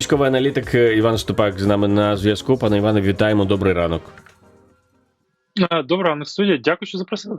Військовий аналітик Іван Ступак з нами на зв'язку. Пане Іване, вітаємо. Добрий ранок. Добрий Доброго ранок, студія. Дякую, що запросили.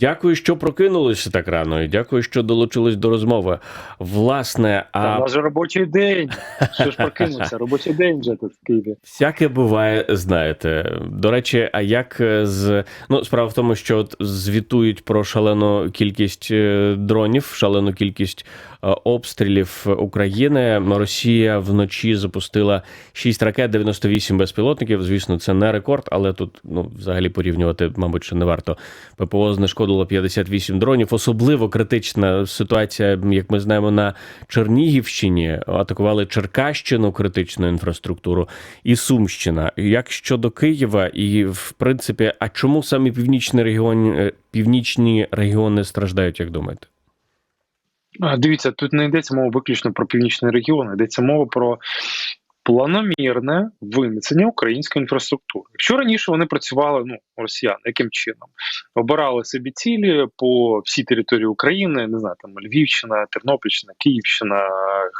Дякую, що прокинулися так рано. і Дякую, що долучились до розмови. Власне, А... Та, вже робочий день. Що ж прокинувся? Робочий день вже тут в Києві. всяке буває, знаєте. До речі, а як е, з ну справа в тому, що от звітують про шалену кількість е, дронів, шалену кількість обстрілів України. Росія вночі запустила 6 ракет, 98 безпілотників. Звісно, це не рекорд, але тут ну взагалі порівнювати, мабуть, що не варто. ППО знешкодило 58 дронів. Особливо критична ситуація, як ми знаємо, на Чернігівщині атакували Черкащину, критичну інфраструктуру, і Сумщина. Як щодо Києва, і в принципі, а чому саме північні регіони, північні регіони страждають, як думаєте? Дивіться, тут не йдеться мова виключно про північний регіон, йдеться мова про планомірне винесення української інфраструктури. Якщо раніше вони працювали, ну росіяни, яким чином обирали собі цілі по всій території України, не знаю, там Львівщина, Тернопільщина, Київщина,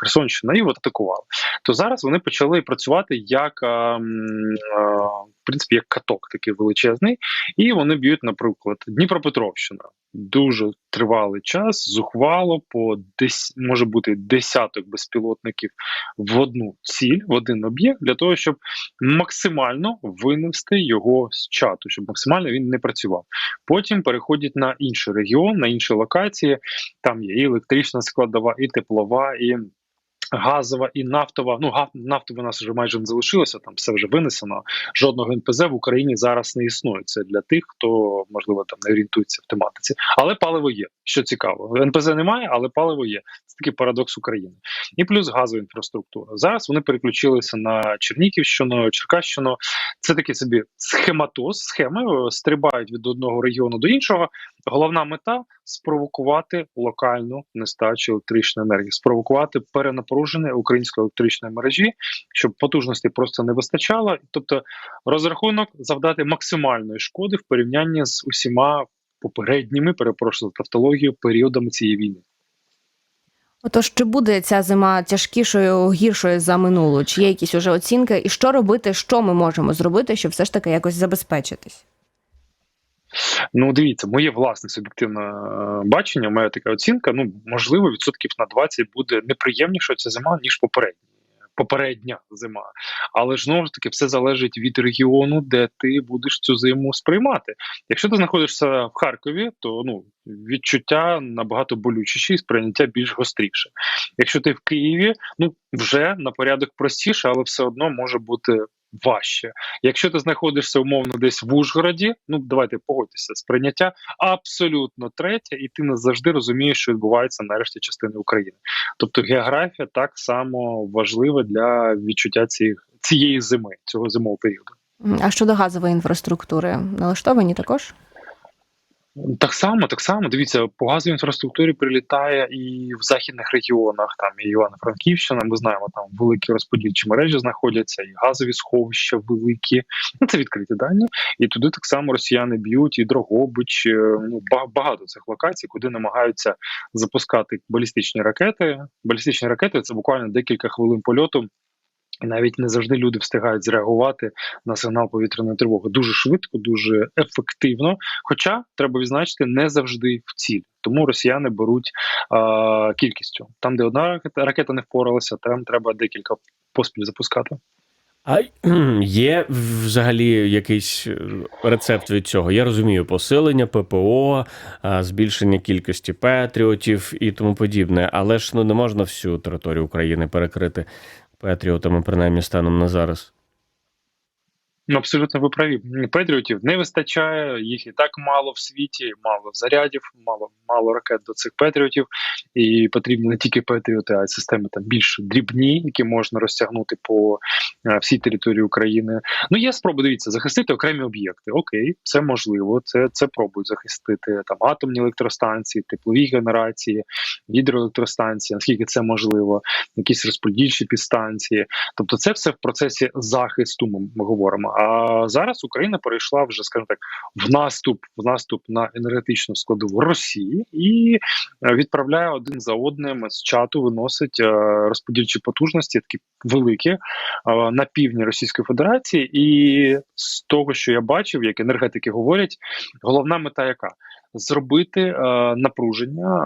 Херсонщина, і от атакували. То зараз вони почали працювати як а, а, в принципі як каток такий величезний, і вони б'ють, наприклад, Дніпропетровщина. Дуже тривалий час, зухвало по десь може бути десяток безпілотників в одну ціль, в один об'єкт, для того, щоб максимально винести його з чату, щоб максимально він не працював. Потім переходять на інший регіон, на інші локації. Там є і електрична складова, і теплова, і газова, і нафтова. Ну нафтова у нас вже майже не залишилося. Там все вже винесено. Жодного НПЗ в Україні зараз не існує. Це для тих, хто можливо там не орієнтується в тематиці. Але паливо є. Що цікаво, НПЗ немає, але паливо є. Це такий парадокс України. І плюс газова інфраструктура. Зараз вони переключилися на Чернігівщину, Черкащину. Це такий собі схематоз, схеми стрибають від одного регіону до іншого. Головна мета спровокувати локальну нестачу електричної енергії, спровокувати перенапруження української електричної мережі, щоб потужності просто не вистачало. Тобто розрахунок завдати максимальної шкоди в порівнянні з усіма попередніми, перепрошую тавтологію, періодами цієї війни. Отож, чи буде ця зима тяжкішою, гіршою за минулу? Чи є якісь уже оцінки? І що робити, що ми можемо зробити, щоб все ж таки якось забезпечитись? Ну, дивіться, моє власне суб'єктивне е, бачення, моя така оцінка. Ну, можливо, відсотків на 20 буде неприємніша ця зима, ніж попередня. Попередня зима, але ж знову ж таки все залежить від регіону, де ти будеш цю зиму сприймати. Якщо ти знаходишся в Харкові, то ну відчуття набагато болючіші, і сприйняття більш гостріше. Якщо ти в Києві, ну вже на порядок простіше, але все одно може бути важче. Якщо ти знаходишся умовно десь в Ужгороді, ну давайте погодьтеся, сприйняття абсолютно третє, і ти не завжди розумієш, що відбувається нарешті частини України. Тобто географія так само важлива для відчуття цієї, цієї зими, цього зимового періоду. А щодо газової інфраструктури, налаштовані також? Так само, так само. Дивіться, по газовій інфраструктурі прилітає і в західних регіонах, там і Івано-Франківщина. Ми знаємо, там великі розподільчі мережі знаходяться, і газові сховища великі. Ну це відкриті дані. І туди так само росіяни б'ють, і Дрогобич. е, Ну багато цих локацій, куди намагаються запускати балістичні ракети. Балістичні ракети це буквально декілька хвилин польоту. І навіть не завжди люди встигають зреагувати на сигнал повітряної тривоги дуже швидко, дуже ефективно. Хоча треба відзначити, не завжди в ціль. Тому росіяни беруть а, кількістю. Там, де одна ракета, ракета не впоралася, там треба декілька поспіль запускати. А є взагалі якийсь е, рецепт від цього? Я розумію, посилення ППО, збільшення кількості патріотів і тому подібне. Але ж ну не можна всю територію України перекрити патріотами, принаймні станом на зараз. Ну, абсолютно ви праві. Патріотів не вистачає, їх і так мало в світі, мало зарядів, мало мало ракет до цих патріотів. І потрібні не тільки патріоти, а й системи там більш дрібні, які можна розтягнути по е, всій території України. Ну є спроби, дивіться, захистити окремі об'єкти. Окей, це можливо. Це це пробують захистити там атомні електростанції, теплові генерації, гідроелектростанції, наскільки це можливо, якісь розподільчі підстанції. Тобто, це все в процесі захисту. Ми говоримо. А зараз Україна перейшла вже, скажімо так, в наступ в наступ на енергетичну складову Росії і е, відправляє один за одним з чату, виносить е, розподільчі потужності, такі великі е, на півдні Російської Федерації. І з того, що я бачив, як енергетики говорять, головна мета яка зробити напруження,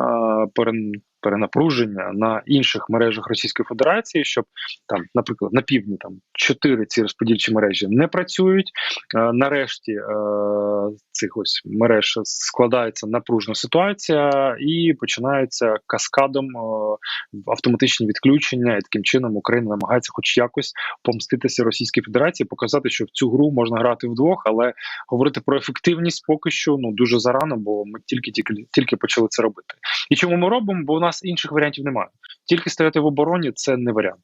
перен, перенапруження на інших мережах Російської Федерації, щоб там, наприклад, на півдні там чотири ці розподільчі мережі не працюють. Е, нарешті е, цих ось мереж складається напружена ситуація і починаються каскадом е, автоматичні відключення, і таким чином Україна намагається, хоч якось, помститися Російській Федерації, показати, що в цю гру можна грати вдвох, але говорити про ефективність поки що ну дуже зарано, бо ми тільки тільки тільки почали це робити. І чому ми робимо? Бо у нас інших варіантів немає. Тільки стояти в обороні це не варіант.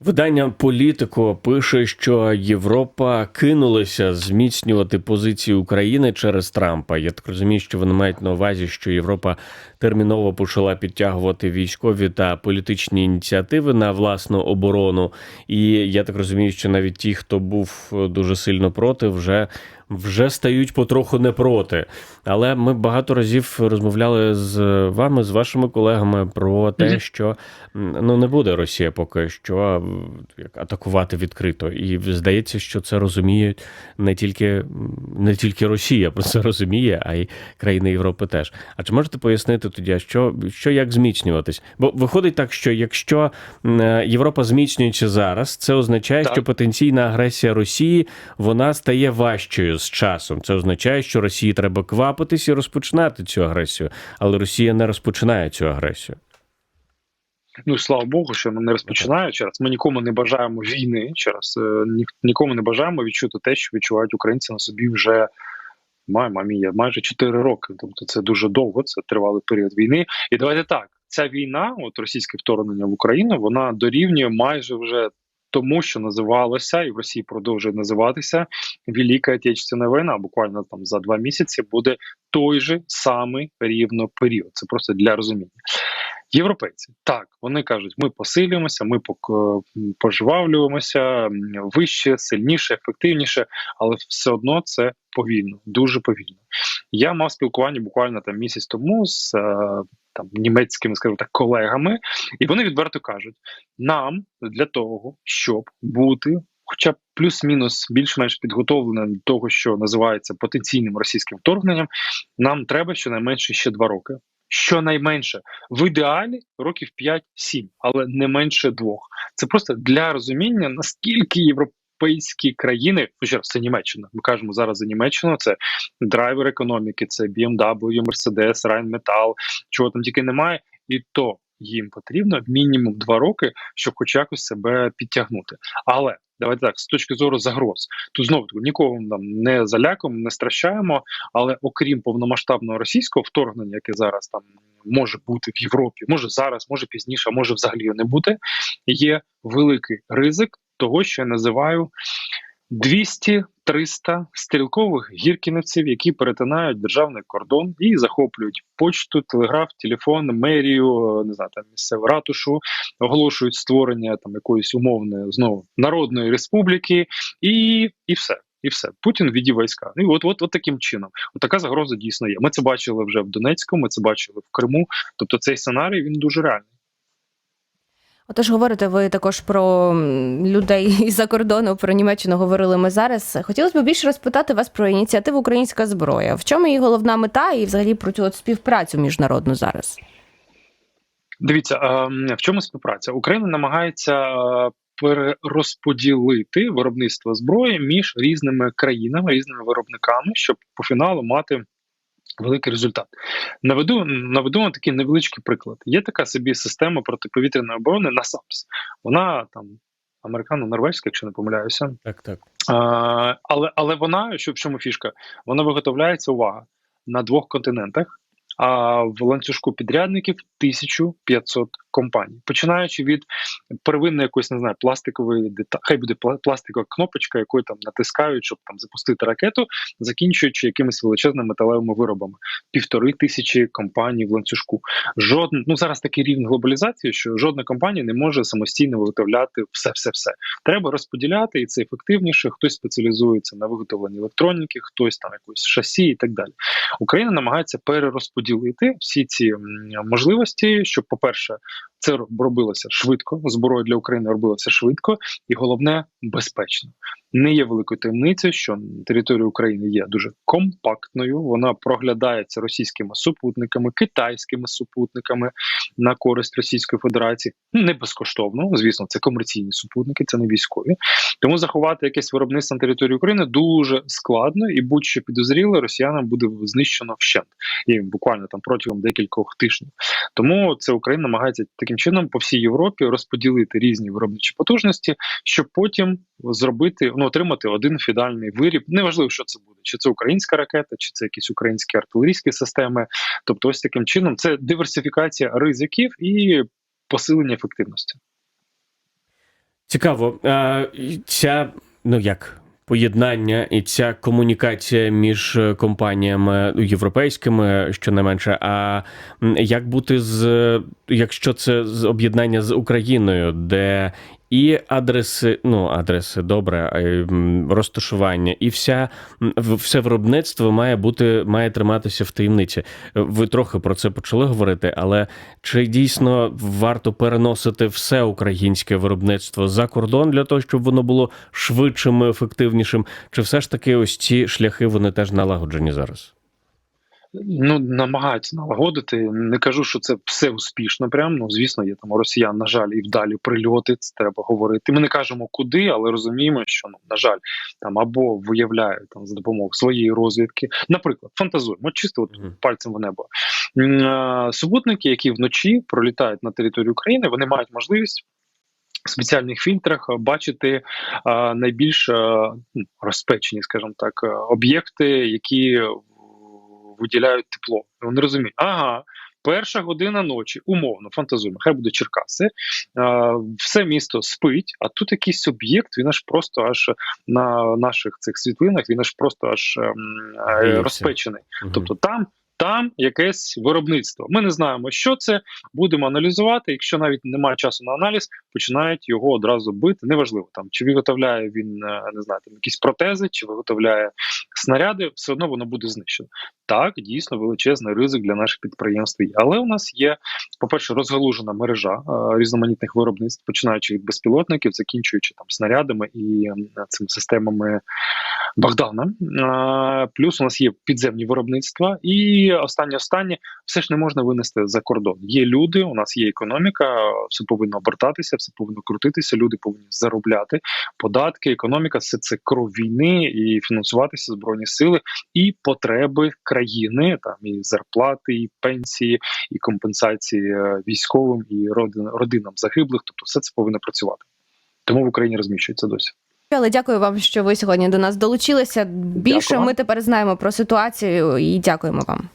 Видання Політико пише, що Європа кинулася зміцнювати позиції України через Трампа. Я так розумію, що вони мають на увазі, що Європа терміново почала підтягувати військові та політичні ініціативи на власну оборону. І я так розумію, що навіть ті, хто був дуже сильно проти, вже вже стають потроху не проти. Але ми багато разів розмовляли з вами, з вашими колегами про те, Мгм. що ну не буде Росія поки що як атакувати відкрито. І здається, що це розуміють не тільки не тільки Росія про це розуміє, а й країни Європи теж. А чи можете пояснити тоді, що, що як зміцнюватись? Бо виходить так, що якщо е, Європа зміцнюється зараз, це означає, Так. що потенційна агресія Росії вона стає важчою з часом. Це означає, що Росії треба квапитись і розпочинати цю агресію, але Росія не розпочинає цю агресію. Ну слава Богу, що не розпочинають. Ще раз ми нікому не бажаємо війни. Ще раз е, ні, нікому не бажаємо відчути те, що відчувають українці на собі вже. Май, мамія, майже 4 роки. Тобто це дуже довго, це тривалий період війни. І давайте так: ця війна, от російське вторгнення в Україну, вона дорівнює майже вже тому, що називалося, і в Росії продовжує називатися Велика Отечественна війна. Буквально там за два місяці буде той же самий рівно період. Це просто для розуміння. Європейці так вони кажуть, ми посилюємося, ми пок- пожвавлюємося вище, сильніше, ефективніше, але все одно це повільно, дуже повільно. Я мав спілкування буквально там місяць тому з е, там німецькими, скажімо так, колегами, і вони відверто кажуть: нам для того, щоб бути. Хоча б плюс-мінус більш-менш підготовленим до того, що називається потенційним російським вторгненням, нам треба щонайменше ще два роки. Щонайменше в ідеалі років 5-7, але не менше двох. Це просто для розуміння, наскільки європейські країни, ну, ще раз, це Німеччина. Ми кажемо зараз за Німеччину. Це драйвер економіки, це BMW, Mercedes, Rheinmetall, чого там тільки немає, і то їм потрібно мінімум два роки, щоб хоч якось себе підтягнути. Але давайте так, з точки зору загроз, тут знову таки нікого нам не залякуємо, не стращаємо. Але окрім повномасштабного російського вторгнення, яке зараз там може бути в Європі, може зараз, може пізніше, може взагалі не бути, є великий ризик того, що я називаю 200-300 стрілкових гіркінівців, які перетинають державний кордон і захоплюють почту, телеграф, телефон, мерію, не знаю, там місцеву ратушу, оголошують створення там якоїсь умовної знову народної республіки, і, і все. І все, Путін відів війська. Ну, і от, от, от таким чином. От така загроза дійсно є. Ми це бачили вже в Донецьку, ми це бачили в Криму. Тобто цей сценарій він дуже реальний. Отож, говорите ви також про людей із-за кордону, про Німеччину говорили ми зараз. Хотілося б більше розпитати вас про ініціативу Українська зброя. В чому її головна мета і взагалі про цю от співпрацю міжнародну зараз? Дивіться, в чому співпраця? Україна намагається перерозподілити виробництво зброї між різними країнами, різними виробниками, щоб по фіналу мати. Великий результат. Наведу наведу вам такий невеличкий приклад. Є така собі система протиповітряної оборони на САПС. Вона там американо-норвезька, якщо не помиляюся. Так, так. А, але, але вона, що в чому фішка? Вона виготовляється увага на двох континентах, а в ланцюжку підрядників 1500 компаній, починаючи від первинної якоїсь не знаю, пластикової деталі, хай буде пластикова кнопочка, якою там натискають, щоб там запустити ракету, закінчуючи якимись величезними металевими виробами, півтори тисячі компаній в ланцюжку. Жоден, ну зараз такий рівень глобалізації, що жодна компанія не може самостійно виготовляти все, все, все. Треба розподіляти, і це ефективніше. Хтось спеціалізується на виготовленні електроніки, хтось там якоїсь шасі і так далі. Україна намагається перерозподілити всі ці можливості, щоб, по-перше, це робилося швидко. Зброя для України робилася швидко, і головне безпечно. Не є великою таємницею, що територія України є дуже компактною. Вона проглядається російськими супутниками, китайськими супутниками на користь Російської Федерації. Ну, Не безкоштовно, звісно, це комерційні супутники, це не військові. Тому заховати якесь виробництво на території України дуже складно, і будь-що підозріле росіянам буде знищено вщент і буквально там протягом декількох тижнів. Тому це Україна намагається таким чином по всій Європі розподілити різні виробничі потужності, щоб потім зробити ну отримати один фідальний виріб. Неважливо, що це буде, чи це українська ракета, чи це якісь українські артилерійські системи. Тобто, ось таким чином це диверсифікація ризиків і посилення ефективності. Цікаво. А, ця, ну як, поєднання і ця комунікація між е, компаніями ну, європейськими, щонайменше. А як бути з якщо це з об'єднання з Україною, де і адреси, ну адреси добре, розташування, і вся все виробництво має бути, має триматися в таємниці. Ви трохи про це почали говорити, але чи дійсно варто переносити все українське виробництво за кордон для того, щоб воно було швидшим, ефективнішим? Чи все ж таки ось ці шляхи вони теж налагоджені зараз? Ну, намагаються налагодити. Не кажу, що це все успішно. Прям ну звісно, є там у росіян, на жаль, і вдалі прильоти. Це треба говорити. Ми не кажемо куди, але розуміємо, що ну на жаль, там або виявляють там за допомогою своєї розвідки. Наприклад, фантазуємо, чисто от пальцем в небо. М, Супутники, які вночі пролітають на територію України, вони мають можливість. В спеціальних фільтрах бачити е, найбільш е, ну, розпечені, скажімо так, об'єкти, які виділяють тепло. Вони розуміють, ага. Перша година ночі, умовно, фантазуємо, хай буде Черкаси. Е, все місто спить, а тут якийсь об'єкт, він аж просто аж на наших цих світлинах, він аж просто аж ем, е, розпечений. Тобто там, там якесь виробництво. Ми не знаємо, що це. Будемо аналізувати. Якщо навіть немає часу на аналіз, починають його одразу бити. Неважливо там, чи виготовляє він е, не знаю, там якісь протези, чи виготовляє снаряди, все одно воно буде знищено. Так, дійсно величезний ризик для наших підприємств. Але у нас є, по-перше, розгалужена мережа е, різноманітних виробництв, починаючи від безпілотників, закінчуючи там снарядами і м, цими системами Богдана. Е, Плюс у нас є підземні виробництва, і останнє останнє все ж не можна винести за кордон. Є люди, у нас є економіка, все повинно обертатися, все повинно крутитися. Люди повинні заробляти податки. Економіка все це кров війни і фінансуватися збройні сили і потреби країни, там і зарплати, і пенсії, і компенсації е, військовим і родин, родинам загиблих. Тобто, все це повинно працювати. Тому в Україні розміщується досі. Але дякую вам, що ви сьогодні до нас долучилися. Більше Дякую. ми тепер знаємо про ситуацію і дякуємо вам.